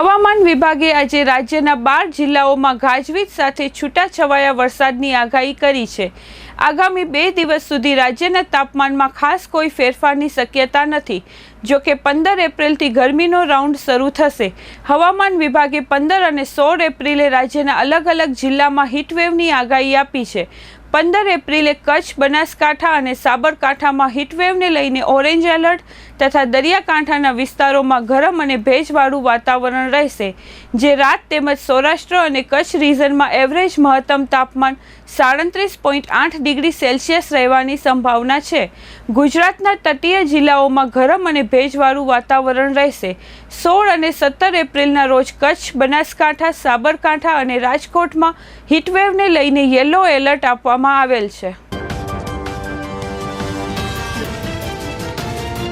હવામાન વિભાગે આજે રાજ્યના બાર જિલ્લાઓમાં ગાજવીજ સાથે છૂટાછવાયા વરસાદની આગાહી કરી છે. આગામી બે દિવસ સુધી રાજ્યના તાપમાનમાં ખાસ કોઈ ફેરફારની શક્યતા નથી. જો કે પંદર એપ્રિલથી ગરમીનો રાઉન્ડ શરૂ થશે. હવામાન વિભાગે પંદર અને સોળ એપ્રિલે રાજ્યના અલગ અલગ જિલ્લામાં હીટવેવની આગાહી આપી છે. પંદર એપ્રિલે કચ્છ, બનાસકાંઠા અને સાબરકાંઠામાં હીટવેવને લઈને ઓરેન્જ એલર્ટ તથા દરિયાકાંઠાના વિસ્તારોમાં ગરમ અને ભેજવાળું વાતાવરણ રહેશે, જે રાત તેમજ સૌરાષ્ટ્ર અને કચ્છ રિજનમાં એવરેજ મહત્તમ તાપમાન સાડત્રીસ પોઈન્ટ આઠ ડિગ્રી સેલ્સિયસ રહેવાની સંભાવના છે. ગુજરાતના તટીય જિલ્લાઓમાં ગરમ અને ભેજવાળું વાતાવરણ રહેશે. સોળ અને સત્તર એપ્રિલના રોજ કચ્છ, બનાસકાંઠા, સાબરકાંઠા અને રાજકોટમાં હીટવેવને લઈને યલો એલર્ટ આપવામાં આવેલ છે.